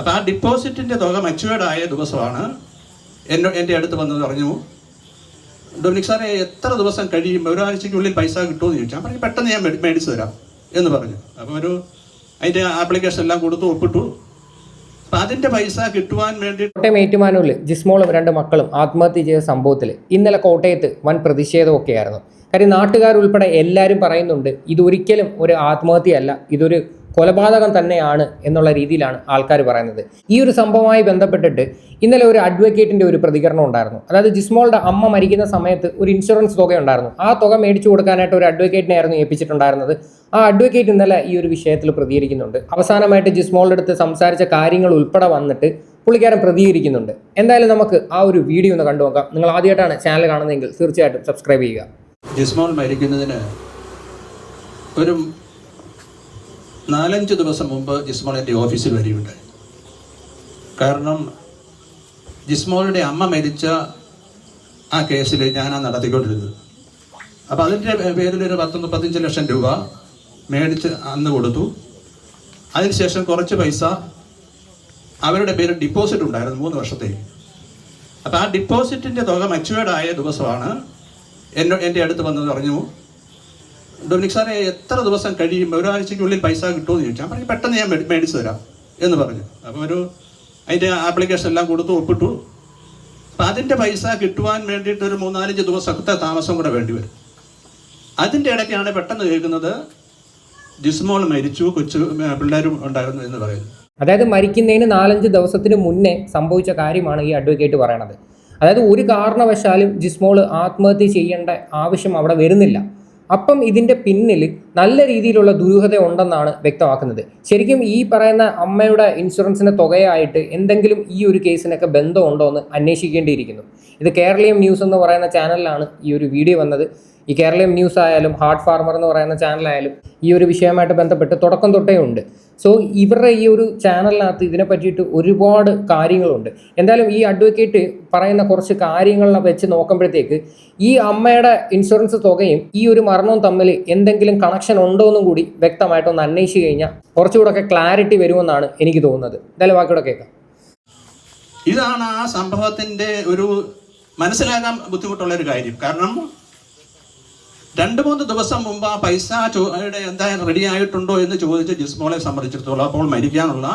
അപ്പോൾ ആ ഡിപ്പോസിറ്റിന്റെ തുക മെച്ചുവേർഡ് ആയ ദിവസമാണ്. എന്നോ എന്റെ അടുത്ത് വന്ന് പറഞ്ഞു ഡൊമിനിക് സാറെ എത്ര ദിവസം കഴിയും ഒരാഴ്ചയ്ക്കുള്ളിൽ പൈസ കിട്ടുമെന്ന് ചോദിച്ചു. ഞാൻ പറഞ്ഞു പെട്ടെന്ന് ഞാൻ മേടി- മേടിച്ചു തരാം എന്ന് പറഞ്ഞു. അപ്പോൾ ഒരു അതിന്റെ ആപ്ലിക്കേഷൻ എല്ലാം കൊടുത്തു ഒപ്പിട്ടു. അതിന്റെ പൈസ വേണ്ടി കോട്ടയം ഏറ്റുമാനൂരിൽ ജിസ്മോളും രണ്ട് മക്കളും ആത്മഹത്യ ചെയ്ത സംഭവത്തിൽ ഇന്നലെ കോട്ടയത്ത് വൻ പ്രതിഷേധമൊക്കെയായിരുന്നു. കാര്യം നാട്ടുകാരുൾപ്പെടെ എല്ലാവരും പറയുന്നുണ്ട് ഇതൊരിക്കലും ഒരു ആത്മഹത്യയല്ല ഇതൊരു കൊലപാതകം തന്നെയാണ് എന്നുള്ള രീതിയിലാണ് ആൾക്കാർ പറയുന്നത്. ഈ ഒരു സംഭവമായി ബന്ധപ്പെട്ടിട്ട് ഇന്നലെ ഒരു അഡ്വക്കേറ്റിന്റെ ഒരു പ്രതികരണം ഉണ്ടായിരുന്നു. അതായത് ജിസ്മോളുടെ അമ്മ മരിക്കുന്ന സമയത്ത് ഒരു ഇൻഷുറൻസ് തുക ഉണ്ടായിരുന്നു ആ തുക മേടിച്ചു കൊടുക്കാനായിട്ട് ഒരു അഡ്വക്കേറ്റിനെ ആയിരുന്നു ഏൽപ്പിച്ചിട്ടുണ്ടായിരുന്നത്. ആ അഡ്വക്കേറ്റ് ഇന്നലെ ഈ ഒരു വിഷയത്തിൽ പ്രതികരിക്കുന്നുണ്ട്. അവസാനമായിട്ട് ജിസ്മോളുടെ അടുത്ത് സംസാരിച്ച കാര്യങ്ങൾ ഉൾപ്പെടെ വന്നിട്ട് പുള്ളിക്കാരൻ പ്രതികരിക്കുന്നുണ്ട്. എന്തായാലും നമുക്ക് ആ ഒരു വീഡിയോ ഒന്ന് കണ്ടു നോക്കാം. നിങ്ങൾ ആദ്യമായിട്ടാണ് ചാനൽ കാണുന്നതെങ്കിൽ തീർച്ചയായിട്ടും സബ്സ്ക്രൈബ് ചെയ്യുക. ജിസ്മോൾ മരിക്കുന്നതിന് ഒരു നാലഞ്ച് ദിവസം മുമ്പ് ജിസ്മോൾ എന്റെ ഓഫീസിൽ വരികയുണ്ടായി കാരണം ജിസ്മോളുടെ അമ്മ മരിച്ച ആ കേസിൽ ഞാനാണ് നടത്തിക്കൊണ്ടിരുന്നത്. അപ്പോൾ അതിന്റെ പേരിൽ ഒരു പത്ത് മുപ്പത്തഞ്ച് ലക്ഷം രൂപ മേടിച്ച് അന്ന് കൊടുത്തു. അതിനുശേഷം കുറച്ച് പൈസ അവരുടെ പേരിൽ ഡിപ്പോസിറ്റ് ഉണ്ടായിരുന്നു മൂന്ന് വർഷത്തേക്ക്. അപ്പോൾ ആ ഡിപ്പോസിറ്റിന്റെ തുക മെച്ചുവേർഡ് ദിവസമാണ് എന്റെ അടുത്ത് വന്നത് പറഞ്ഞു ഡൊമിനിക് സാറെ എത്ര ദിവസം കഴിയും ഒരാഴ്ചയ്ക്കുള്ളിൽ പൈസ കിട്ടുമെന്ന് ചോദിച്ചു ഞാൻ പറഞ്ഞു പെട്ടെന്ന് ഞാൻ മേടി- മേടിച്ചു തരാം എന്ന് പറഞ്ഞു. അപ്പോൾ ഒരു അതിന്റെ ആപ്ലിക്കേഷൻ എല്ലാം കൊടുത്തു ഒപ്പിട്ടു. അപ്പം അതിന്റെ പൈസ കിട്ടുവാൻ വേണ്ടിയിട്ട് ഒരു മൂന്നാലഞ്ച് ദിവസത്തെ താമസം കൂടെ വേണ്ടി വരും. അതിന്റെ ഇടയ്ക്കാണ് പെട്ടെന്ന് കേൾക്കുന്നത് ജിസ്മോൾ മരിച്ചു കൊച്ചു പിള്ളേരും ഉണ്ടായിരുന്നു എന്ന് പറയുന്നു. അതായത് മരിക്കുന്നതിന് നാലഞ്ച് ദിവസത്തിന് മുന്നേ സംഭവിച്ച കാര്യമാണ് ഈ അഡ്വക്കേറ്റ് പറയണത്. അതായത് ഒരു കാരണവശാലും ജിസ്മോൾ ആത്മഹത്യ ചെയ്യേണ്ട ആവശ്യം അവിടെ വരുന്നില്ല. അപ്പം ഇതിന്റെ പിന്നിൽ നല്ല രീതിയിലുള്ള ദുരൂഹത ഉണ്ടെന്നാണ് വ്യക്തമാക്കുന്നത്. ശരിക്കും ഈ പറയുന്ന അമ്മയുടെ ഇൻഷുറൻസിന്റെ തുകയായിട്ട് എന്തെങ്കിലും ഈ ഒരു കേസിനൊക്കെ ബന്ധമുണ്ടോ എന്ന് അന്വേഷിക്കേണ്ടിയിരിക്കുന്നു. ഇത് കേരളീയം ന്യൂസ് എന്ന് പറയുന്ന ചാനലിലാണ് ഈ ഒരു വീഡിയോ വന്നത്. ഈ കേരളീയം ന്യൂസ് ആയാലും ഹാർട്ട് ഫാർമർ എന്ന് പറയുന്ന ചാനലായാലും ഈ ഒരു വിഷയമായിട്ട് ബന്ധപ്പെട്ട് തുടക്കം തൊട്ടേ ഉണ്ട്. സോ ഇവരുടെ ഈ ഒരു ചാനലിനകത്ത് ഇതിനെ പറ്റിയിട്ട് ഒരുപാട് കാര്യങ്ങളുണ്ട്. എന്തായാലും ഈ അഡ്വക്കേറ്റ് പറയുന്ന കുറച്ച് കാര്യങ്ങളെ വെച്ച് നോക്കുമ്പോഴത്തേക്ക് ഈ അമ്മയുടെ ഇൻഷുറൻസ് തുകയും ഈ ഒരു മരണവും തമ്മിൽ എന്തെങ്കിലും കണക്ഷൻ ഉണ്ടോ എന്നും കൂടി വ്യക്തമായിട്ടൊന്ന് അന്വേഷിച്ച് കഴിഞ്ഞാൽ കുറച്ചുകൂടെ ക്ലാരിറ്റി വരുമെന്നാണ് എനിക്ക് തോന്നുന്നത്. എന്തായാലും ബാക്കിയുടെ കേൾക്കാം. ഇതാണ് ആ സംഭവത്തിന്റെ ഒരു മനസ്സിലാകാൻ ബുദ്ധിമുട്ടുള്ള ഒരു കാര്യം. കാരണം രണ്ട് മൂന്ന് ദിവസം മുമ്പ് ആ പൈസ എന്താ റെഡി ആയിട്ടുണ്ടോ എന്ന് ചോദിച്ച് ജിസ്മോളെ സംബന്ധിച്ചിടത്തോളം അപ്പോൾ മരിക്കാനുള്ള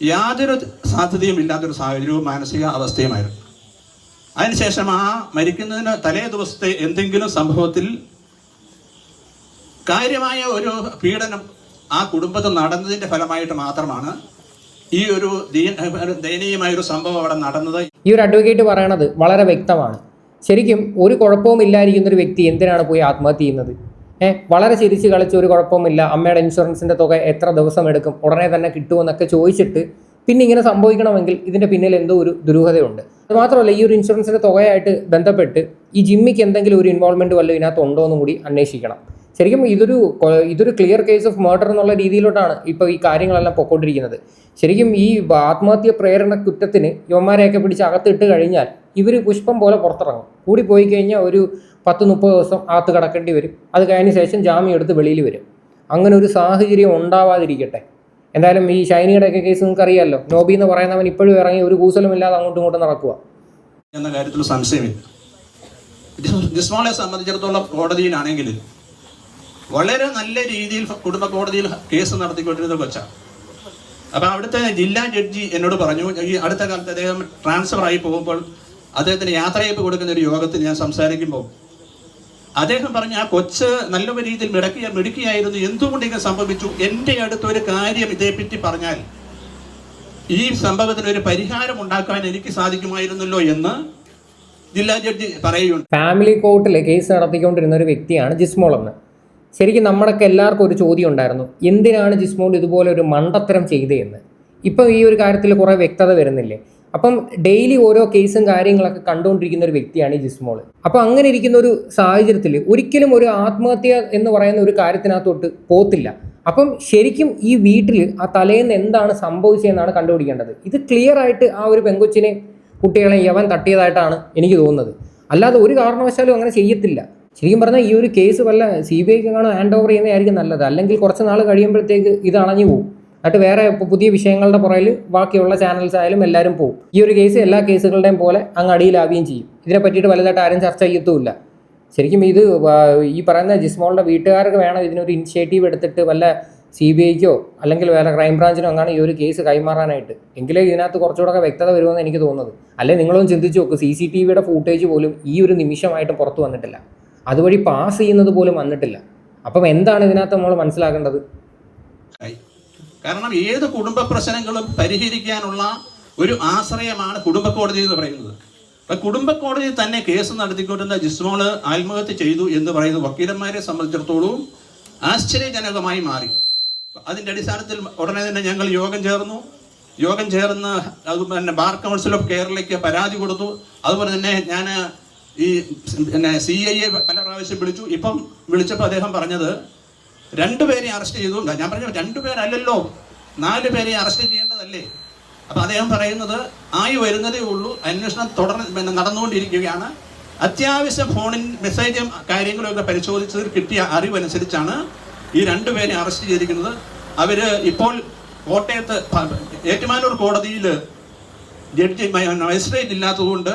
യാതൊരു സാധ്യതയും ഇല്ലാത്തൊരു സാഹചര്യവും മാനസിക അവസ്ഥയുമായിരുന്നു. അതിനുശേഷം ആ മരിക്കുന്നതിന് തലേ ദിവസത്തെ എന്തെങ്കിലും സംഭവത്തിൽ കാര്യമായ ഒരു പീഡനം ആ കുടുംബത്തിൽ നടന്നതിന്റെ ഫലമായിട്ട് മാത്രമാണ് ഈ ഒരു ദയനീയമായ ഒരു സംഭവം അവിടെ നടന്നത്. ഈ ഒരു അഡ്വക്കേറ്റ് പറയണത് വളരെ വ്യക്തമാണ്. ശരിക്കും ഒരു കുഴപ്പവും ഇല്ലായിരിക്കുന്ന ഒരു വ്യക്തി എന്തിനാണ് പോയി ആത്മഹത്യ ചെയ്യുന്നത്? ഏഹ് വളരെ ചിരിച്ച് കളിച്ച് ഒരു കുഴപ്പമില്ല അമ്മയുടെ ഇൻഷുറൻസിന്റെ തുക എത്ര ദിവസം എടുക്കും? ഉടനെ തന്നെ കിട്ടുമെന്നൊക്കെ ചോദിച്ചിട്ട് പിന്നെ ഇങ്ങനെ സംഭവിക്കണമെങ്കിൽ ഇതിന്റെ പിന്നിൽ എന്തോ ഒരു ദുരൂഹതയുണ്ട്. അത് മാത്രമല്ല ഈ ഒരു ഇൻഷുറൻസിന്റെ തുകയായിട്ട് ബന്ധപ്പെട്ട് ഈ ജിമ്മിക്ക് എന്തെങ്കിലും ഒരു ഇൻവോൾവ്മെന്റ് വല്ലതും ഇതിനകത്ത് ഉണ്ടോ എന്നും കൂടി അന്വേഷിക്കണം. ശരിക്കും ഇതൊരു ഇതൊരു ക്ലിയർ കേസ് ഓഫ് മർഡർ എന്നുള്ള രീതിയിലോട്ടാണ് ഇപ്പോൾ ഈ കാര്യങ്ങളെല്ലാം പൊക്കോണ്ടിരിക്കുന്നത്. ശരിക്കും ഈ ആത്മഹത്യ പ്രേരണ കുറ്റത്തിന് യുവന്മാരെയൊക്കെ പിടിച്ച് അകത്തിട്ട് കഴിഞ്ഞാൽ ഇവർ പുഷ്പം പോലെ പുറത്തിറങ്ങും. കൂടി പോയി കഴിഞ്ഞാൽ ഒരു പത്ത് മുപ്പത് ദിവസം അകത്ത് കിടക്കേണ്ടി വരും. അത് കഴിഞ്ഞ ശേഷം ജാമ്യം എടുത്ത് വെളിയിൽ വരും. അങ്ങനെ ഒരു സാഹചര്യം ഉണ്ടാവാതിരിക്കട്ടെ. എന്തായാലും ഈ ഷൈനിയുടെ ഒക്കെ കേസ് നിങ്ങൾക്ക് അറിയാമല്ലോ നോബി എന്ന് പറയുന്നവൻ ഇപ്പോഴും ഇറങ്ങി ഒരു കൂസലുമില്ലാതെ അങ്ങോട്ടും ഇങ്ങോട്ടും നടക്കുക. എന്ന കാര്യത്തിൽ സംശയമില്ല. ജിസ്- ജിസ്മോളെ സംബന്ധിച്ചിടത്തോളം കോടതിയിലാണെങ്കിൽ വളരെ നല്ല രീതിയിൽ കുടുംബ കോടതിയിൽ കേസ് നടത്തിക്കൊണ്ടിരുന്ന കൊച്ചാണ്. അപ്പൊ അവിടുത്തെ ജില്ലാ ജഡ്ജി എന്നോട് പറഞ്ഞു ഈ അടുത്ത കാലത്ത് അദ്ദേഹം ട്രാൻസ്ഫർ ആയി പോകുമ്പോൾ അദ്ദേഹത്തിന് യാത്രയപ്പ് കൊടുക്കുന്ന ഒരു യോഗത്തിൽ ഞാൻ സംസാരിക്കുമ്പോൾ അദ്ദേഹം പറഞ്ഞു ആ കൊച്ച് നല്ല രീതിയിൽ മിടക്കിയ മിടുക്കിയായിരുന്നു. എന്തുകൊണ്ട് ഇങ്ങനെ സംഭവിച്ചു? എന്റെ അടുത്ത് ഒരു കാര്യം ഇതേപ്പറ്റി പറഞ്ഞാൽ ഈ സംഭവത്തിന് ഒരു പരിഹാരം ഉണ്ടാക്കാൻ എനിക്ക് സാധിക്കുമായിരുന്നല്ലോ എന്ന് ജില്ലാ ജഡ്ജി പറയുകയുണ്ട്. ഫാമിലി കോർട്ടിൽ കേസ് നടത്തിക്കൊണ്ടിരുന്ന ഒരു വ്യക്തിയാണ് ജിസ്മോൾ എന്ന്. ശരിക്കും നമ്മുടെയൊക്കെ എല്ലാവർക്കും ഒരു ചോദ്യം ഉണ്ടായിരുന്നു. എന്തിനാണ് ജിസ്മോൾ ഇതുപോലെ ഒരു മണ്ടത്തരം ചെയ്തതെന്ന് ഇപ്പം ഈ ഒരു കാര്യത്തിൽ കുറേ വ്യക്തത വരുന്നില്ലേ? അപ്പം ഡെയിലി ഓരോ കേസും കാര്യങ്ങളൊക്കെ കണ്ടുകൊണ്ടിരിക്കുന്ന ഒരു വ്യക്തിയാണ് ഈ ജിസ്മോൾ അപ്പം അങ്ങനെ ഇരിക്കുന്ന ഒരു സാഹചര്യത്തിൽ ഒരിക്കലും ഒരു ആത്മഹത്യ എന്ന് പറയുന്ന ഒരു കാര്യത്തിനകത്തോട്ട് പോത്തില്ല. അപ്പം ശരിക്കും ഈ വീട്ടിൽ ആ തലേന്ന് എന്താണ് സംഭവിച്ചതെന്നാണ് കണ്ടുപിടിക്കേണ്ടത്. ഇത് ക്ലിയർ ആയിട്ട് ആ ഒരു പെങ്കൊച്ചിനെ കുട്ടികളെ യവൻ തട്ടിയതായിട്ടാണ് എനിക്ക് തോന്നുന്നത്. അല്ലാതെ ഒരു കാരണവശാലും അങ്ങനെ ചെയ്യത്തില്ല. ശരിക്കും പറഞ്ഞാൽ ഈ ഒരു കേസ് വല്ല സി ബി ഐക്ക് കാണാൻ ഹാൻഡ് ഓവർ ചെയ്യുന്നതായിരിക്കും നല്ലത്. അല്ലെങ്കിൽ കുറച്ച് നാൾ കഴിയുമ്പോഴത്തേക്ക് ഇത് അണഞ്ഞു പോകും എന്നിട്ട് വേറെ പുതിയ വിഷയങ്ങളുടെ പുറകിൽ ബാക്കിയുള്ള ചാനൽസ് ആയാലും എല്ലാവരും പോകും ഈ ഒരു കേസ് എല്ലാ കേസുകളുടെയും പോലെ അങ്ങ് അടിയിലാവുകയും ചെയ്യും. ഇതിനെ പറ്റിയിട്ട് വലുതായിട്ട് ആരും ചർച്ച ചെയ്യത്തുമില്ല. ശരിക്കും ഇത് ഈ പറയുന്ന ജിസ്മോളുടെ വീട്ടുകാർക്ക് വേണം ഇതിനൊരു ഇനിഷ്യേറ്റീവ് എടുത്തിട്ട് വല്ല സി ബി ഐക്കോ അല്ലെങ്കിൽ വേറെ ക്രൈംബ്രാഞ്ചിനോ അങ്ങനെ ഈ ഒരു കേസ് കൈമാറാനായിട്ട്. എങ്കിലേ ഇതിനകത്ത് കുറച്ചുകൂടെ വ്യക്തത വരുമെന്ന് എനിക്ക് തോന്നുന്നത്. അല്ലെങ്കിൽ നിങ്ങളൊന്ന് ചിന്തിച്ചു നോക്ക്. സി സി ടി വിയുടെ ഫൂട്ടേജ് പോലും ഈ ഒരു നിമിഷമായിട്ട് പുറത്തു വന്നിട്ടില്ല. അതുവഴി പാസ് ചെയ്യുന്നത് പോലും വന്നിട്ടില്ല. അപ്പം എന്താണ് ഇതിനകത്ത് നമ്മൾ മനസ്സിലാക്കേണ്ടത്. കാരണം ഏത് കുടുംബ പ്രശ്നങ്ങളും പരിഹരിക്കാനുള്ള ഒരു ആശ്രയമാണ് കുടുംബ കോടതി എന്ന് പറയുന്നത്. അപ്പൊ കുടുംബ കോടതി തന്നെ കേസ് നടത്തിക്കൊണ്ടിരുന്ന ജിസ്മോൾ ആത്മഹത്യ ചെയ്തു എന്ന് പറയുന്ന വക്കീലന്മാരെ സംബന്ധിച്ചിടത്തോളം ആശ്ചര്യജനകമായി മാറി. അതിന്റെ അടിസ്ഥാനത്തിൽ ഉടനെ തന്നെ ഞങ്ങൾ യോഗം ചേർന്നു. യോഗം ചേർന്ന് അത് പിന്നെ ബാർ കൗൺസിൽ ഓഫ് കേരളയ്ക്ക് പരാതി കൊടുത്തു. അതുപോലെ തന്നെ ഞാൻ ഈ പിന്നെ സി ഐ എ പല പ്രാവശ്യം വിളിച്ചു. ഇപ്പം വിളിച്ചപ്പോൾ അദ്ദേഹം പറഞ്ഞത് രണ്ടുപേരെ അറസ്റ്റ് ചെയ്തുകൊണ്ടാണ് ഞാൻ പറഞ്ഞു രണ്ടുപേരല്ലല്ലോ. നാല് പേരെ അറസ്റ്റ് ചെയ്യേണ്ടതല്ലേ. അപ്പൊ അദ്ദേഹം പറയുന്നത് ആയി വരുന്നതേ ഉള്ളൂ. അന്വേഷണം തുടർന്ന് നടന്നുകൊണ്ടിരിക്കുകയാണ്. അത്യാവശ്യ ഫോണിൻ മെസ്സേജും കാര്യങ്ങളും ഒക്കെ പരിശോധിച്ചതിൽ കിട്ടിയ അറിവനുസരിച്ചാണ് ഈ രണ്ടുപേരെ അറസ്റ്റ് ചെയ്തിരിക്കുന്നത്. അവർ ഇപ്പോൾ കോട്ടയത്ത് ഏറ്റുമാനൂർ കോടതിയിൽ ജഡ്ജി മജിസ്ട്രേറ്റ് ഇല്ലാത്തതുകൊണ്ട്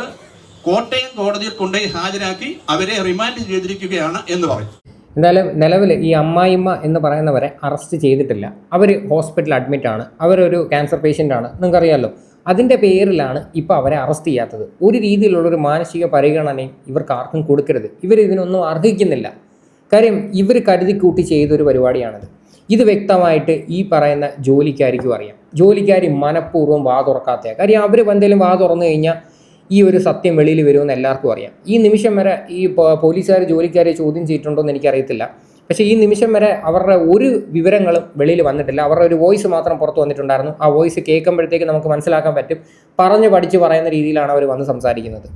കോട്ടയം കോടതിയിൽ കൊണ്ടുപോയി ഹാജരാക്കി അവരെ റിമാൻഡ് ചെയ്തിരിക്കുകയാണ് എന്ന് പറയും. എന്തായാലും നിലവിൽ ഈ അമ്മായിമ്മ എന്ന് പറയുന്നവരെ അറസ്റ്റ് ചെയ്തിട്ടില്ല. അവർ ഹോസ്പിറ്റലിൽ അഡ്മിറ്റാണ് അവരൊരു ക്യാൻസർ പേഷ്യന്റ് ആണ്. നിങ്ങൾക്കറിയാമല്ലോ അതിന്റെ പേരിലാണ് ഇപ്പോൾ അവരെ അറസ്റ്റ് ചെയ്യാത്തത്. ഒരു രീതിയിലുള്ളൊരു മാനസിക പരിഗണനയും ഇവർക്ക് ആർക്കും കൊടുക്കരുത്. ഇവർ ഇതിനൊന്നും അർഹിക്കുന്നില്ല. കാര്യം ഇവർ കരുതി കൂട്ടി ചെയ്തൊരു പരിപാടിയാണിത്. ഇത് വ്യക്തമായിട്ട് ഈ പറയുന്ന ജോലിക്കാരിക്കും അറിയാം. ജോലിക്കാരി മനഃപൂർവം വാ തുറക്കാത്ത കാര്യം അവർ എന്തെങ്കിലും വാ തുറന്നു കഴിഞ്ഞാൽ ഈ ഒരു സത്യം വെളിയിൽ വരുമെന്ന് എല്ലാവർക്കും അറിയാം. ഈ നിമിഷം വരെ ഈ പോലീസുകാർ ജോലിക്കാരെ ചോദ്യം ചെയ്തിട്ടുണ്ടോ എന്ന് എനിക്കറിയത്തില്ല. പക്ഷേ ഈ നിമിഷം വരെ അവരുടെ ഒരു വിവരങ്ങളും വെളിയിൽ വന്നിട്ടില്ല. അവരുടെ ഒരു വോയിസ് മാത്രം പുറത്ത് വന്നിട്ടുണ്ടായിരുന്നു. ആ വോയിസ് കേൾക്കുമ്പോഴത്തേക്ക് നമുക്ക് മനസ്സിലാക്കാൻ പറ്റും. പറഞ്ഞു പഠിച്ച് പറയുന്ന രീതിയിലാണ് അവർ വന്ന് സംസാരിക്കുന്നത്.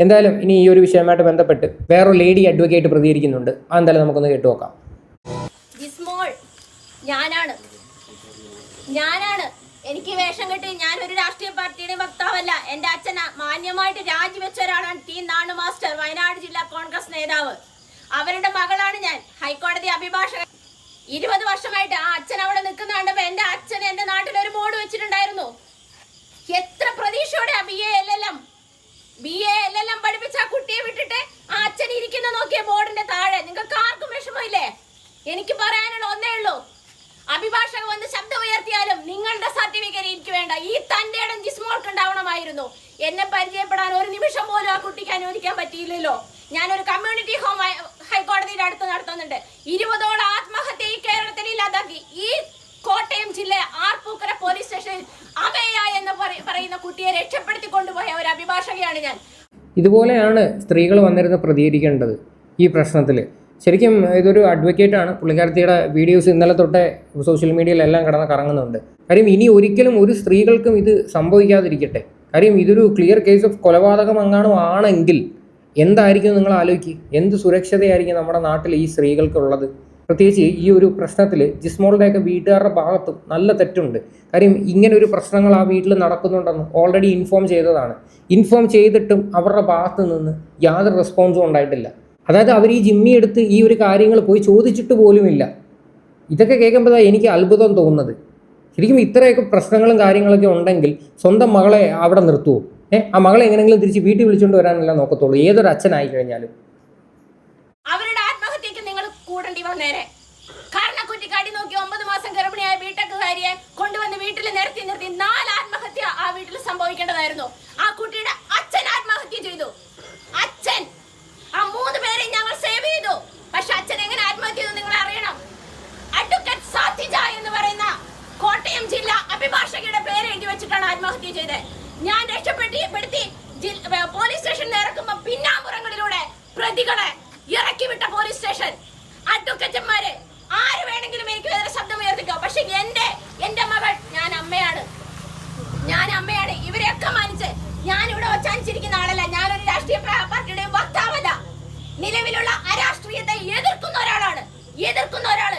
എന്തായാലും ഇനി ഈ ഒരു വിഷയമായിട്ട് ബന്ധപ്പെട്ട് വേറൊരു ലേഡി അഡ്വക്കേറ്റ് പ്രതികരിക്കുന്നുണ്ട്. അതെന്തായാലും നമുക്കൊന്ന് കേട്ടു നോക്കാം. ഞാനാണ്. ഞാനാണ്. എനിക്ക് വേഷം കെട്ടി ഞാൻ ഒരു രാഷ്ട്രീയ പാർട്ടിയുടെ വക്താവല്ല. എന്റെ അച്ഛൻ മാന്യമായിട്ട് രാജിവെച്ച ഒരാളാണ് ടി നാണു മാസ്റ്റർ വയനാട് ജില്ലാ കോൺഗ്രസ് നേതാവ്. അവരുടെ മകളാണ് ഞാൻ ഹൈക്കോടതി അഭിഭാഷകൻ. ഇരുപത് വർഷമായിട്ട് ആ അച്ഛൻ അവിടെ നിൽക്കുന്ന കണ്ടപ്പോ എന്റെ അച്ഛൻ എന്റെ നാട്ടിൽ ഒരു ബോർഡ് വെച്ചിട്ടുണ്ടായിരുന്നു. എത്ര പ്രതീക്ഷയോടെ B L L M B A L L M പഠിപ്പിച്ച ആ കുട്ടിയെ വിട്ടിട്ട് ആ അച്ഛൻ ഇരിക്കുന്ന നോക്കിയ ബോർഡിന്റെ താഴെ. നിങ്ങൾക്ക് ആർക്കും വിഷമമില്ലേ? എനിക്ക് പറയാനുള്ള ഒന്നേ ഉള്ളൂ. അഭിഭാഷക വന്ന് ശബ്ദം ഉയർത്തിയാലും നിങ്ങളുടെ സർട്ടിഫിക്കറ്റ് എനിക്ക് വേണ്ട. ഈ തന്റെ ഇടം ജിസ്മോൾക്ക് ഉണ്ടാവണമായിരുന്നു എന്നെ പരിചയപ്പെടാൻ ഒരു നിമിഷം പോലും ആ കുട്ടിക്ക് അനുവദിക്കാൻ പറ്റിയില്ലല്ലോ. ഞാനൊരു കമ്മ്യൂണിറ്റി ഹോം ഹൈക്കോടതിയുടെ അടുത്ത് നടത്തുന്നുണ്ട്. ഇരുപതോളം ആത്മഹത്യ ഈ കേരളത്തിൽ ഇല്ലാതാക്കി. ഈ കോട്ടയം ജില്ല ആർപ്പൂക്കര പോലീസ് സ്റ്റേഷനിൽ അഭയ എന്ന് പറയുന്ന കുട്ടിയെ രക്ഷപ്പെടുത്തി കൊണ്ടുപോയ ഒരു അഭിഭാഷകയാണ് ഞാൻ. ഇതുപോലെയാണ് സ്ത്രീകൾ വന്നിരുന്ന് പ്രതികരിക്കേണ്ടത് ഈ പ്രശ്നത്തിൽ ശരിക്കും ഇതൊരു അഡ്വക്കേറ്റ് ആണ്. പുള്ളിക്കാരത്തിയുടെ വീഡിയോസ് ഇന്നലെ തൊട്ടേ സോഷ്യൽ മീഡിയയിലെല്ലാം കിടന്ന് കറങ്ങുന്നുണ്ട്. കാര്യം ഇനി ഒരിക്കലും ഒരു സ്ത്രീകൾക്കും ഇത് സംഭവിക്കാതിരിക്കട്ടെ. കാര്യം ഇതൊരു ക്ലിയർ കേസ് ഓഫ് കൊലപാതകം അങ്ങാണോ ആണെങ്കിൽ എന്തായിരിക്കും നിങ്ങൾ ആലോചിക്കുക എന്ത് സുരക്ഷതയായിരിക്കും നമ്മുടെ നാട്ടിൽ ഈ സ്ത്രീകൾക്കുള്ളത് പ്രത്യേകിച്ച് ഈ ഒരു പ്രശ്നത്തിൽ ജിസ്മോളുടെയൊക്കെ വീട്ടുകാരുടെ ഭാഗത്തും നല്ല തെറ്റുണ്ട്. കാര്യം ഇങ്ങനെ ഒരു പ്രശ്നങ്ങൾ ആ വീട്ടിൽ നടക്കുന്നുണ്ടെന്ന് ഓൾറെഡി ഇൻഫോം ചെയ്തതാണ്. ഇൻഫോം ചെയ്തിട്ടും അവരുടെ ഭാഗത്ത് നിന്ന് യാതൊരു റെസ്പോൺസും ഉണ്ടായിട്ടില്ല. അതായത് അവർ ഈ ജിമ്മി എടുത്ത് ഈ ഒരു കാര്യങ്ങൾ പോയി ചോദിച്ചിട്ട് പോലുമില്ല. ഇതൊക്കെ കേൾക്കുമ്പോഴാണ് എനിക്ക് അത്ഭുതം തോന്നുന്നത്. ശരിക്കും ഇത്രയൊക്കെ പ്രശ്നങ്ങളും കാര്യങ്ങളൊക്കെ ഉണ്ടെങ്കിൽ സ്വന്തം മകളെ അവിടെ നിർത്തുമോ ഏഹ് ആ മകളെ എങ്ങനെയെങ്കിലും തിരിച്ച് വീട്ടിൽ വിളിച്ചുകൊണ്ട് വരാനല്ല നോക്കത്തുള്ളൂ. ഏതൊരു അച്ഛനായി കഴിഞ്ഞാലും. അവരുടെ ആത്മഹത്യക്ക് നിങ്ങൾ കൂടേണ്ടി വന്നേരെ. കാരണം കുറ്റിക്കാട്ടി നോക്കി ഒമ്പത് മാസം ഗർഭിണിയായ വീട്ടക്കുകാരിയെ കൊണ്ടുവന്ന് വീട്ടിൽ നിർത്തി നിർത്തി നാല് ആത്മഹത്യ ആ വീട്ടിൽ സംഭവിക്കേണ്ടതായിരുന്നു ആ കുട്ടിയുടെ അച്ഛൻ ആത്മഹത്യ ചെയ്തു അച്ഛൻ ആ മൂന്ന് പേരെ ഞങ്ങൾ സേവ് ചെയ്തു പക്ഷെ അച്ഛൻ എങ്ങനെ ആത്മഹത്യ ചെയ്തു നിങ്ങൾ അറിയണം അഡ്വക്കേറ്റ് സാത്തിജ എന്ന് പറയുന്ന കോട്ടയം ജില്ല അഭിഭാഷകയുടെ പേര് എഴുതി വെച്ചിട്ടാണ് ആത്മഹത്യ ചെയ്തത് ഞാൻ രക്ഷപ്പെട്ടി പെടുത്തി ജി- ഏ, സ്റ്റേഷനിൽ ഇറക്കുമ്പോ പിന്നാമ്പുറങ്ങളിലൂടെ പ്രതികളെ ഇറക്കി വിട്ട പോലീസ് സ്റ്റേഷൻ. അഡ്വക്കറ്റന്മാര് ആര് വേണമെങ്കിലും എനിക്ക് വേറെ ശബ്ദം ഉയർത്തിക്കോ? പക്ഷെ എന്റെ എന്റെ മകൾ ഞാൻ അമ്മയാണ്. ഞാൻ അമ്മയാണ്. ഇവരെയൊക്കെ മാനിച്ച് ഞാൻ ഇവിടെ ഒച്ചാനിച്ചിരിക്കുന്ന ആളല്ല. ഞാനൊരു രാഷ്ട്രീയ പാർട്ടിയുടെ വക്താവല്ല. നിലവിലുള്ള അരാഷ്ട്രീയത്തെ എതിർക്കുന്ന ഒരാളാണ്. എതിർക്കുന്ന ഒരാൾ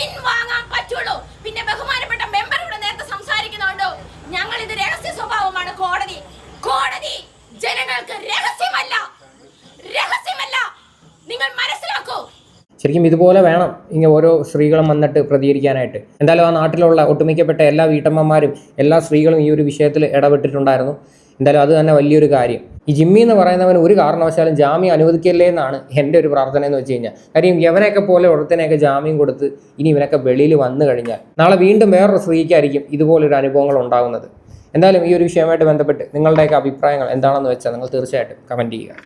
പിൻവാങ്ങാൻ പറ്റുള്ളൂ. പിന്നെ ബഹുമാനപ്പെട്ട മെമ്പർ ഇവിടെ നേരത്തെ സംസാരിക്കുന്നുണ്ടോ. ഞങ്ങൾ ഇത് രഹസ്യ സ്വഭാവമാണ് കോടതി. കോടതി ജനങ്ങൾക്ക് രഹസ്യമല്ല. രഹസ്യമല്ല. നിങ്ങൾ മനസ്സിലാക്കൂ. ശരിക്കും ഇതുപോലെ വേണം ഇങ്ങനെ ഓരോ സ്ത്രീകളും വന്നിട്ട് പ്രതികരിക്കാനായിട്ട്. എന്തായാലും ആ നാട്ടിലുള്ള ഒട്ടുമിക്കപ്പെട്ട എല്ലാ വീട്ടമ്മമാരും എല്ലാ സ്ത്രീകളും ഈ ഒരു വിഷയത്തിൽ ഇടപെട്ടിട്ടുണ്ടായിരുന്നു. എന്തായാലും അത് തന്നെ വലിയൊരു കാര്യം. ഈ ജിമ്മി എന്ന് പറയുന്നവൻ ഒരു കാരണവശാലും ജാമ്യം അനുവദിക്കില്ലേ എന്നാണ് എന്റെ ഒരു പ്രാർത്ഥന എന്ന് വെച്ച് കഴിഞ്ഞാൽ. കാര്യം യവനെയൊക്കെ പോലെ ഒരുത്തനെയൊക്കെ ജാമ്യം കൊടുത്ത് ഇനി ഇവനൊക്കെ വെളിയിൽ വന്നു കഴിഞ്ഞാൽ നാളെ വീണ്ടും വേറൊരു സ്ത്രീക്കായിരിക്കും ഇതുപോലൊരു അനുഭവങ്ങൾ ഉണ്ടാകുന്നത്. എന്തായാലും ഈ ഒരു വിഷയമായിട്ട് ബന്ധപ്പെട്ട് നിങ്ങളുടെയൊക്കെ അഭിപ്രായങ്ങൾ എന്താണെന്ന് വെച്ചാൽ നിങ്ങൾ തീർച്ചയായിട്ടും കമന്റ് ചെയ്യുക.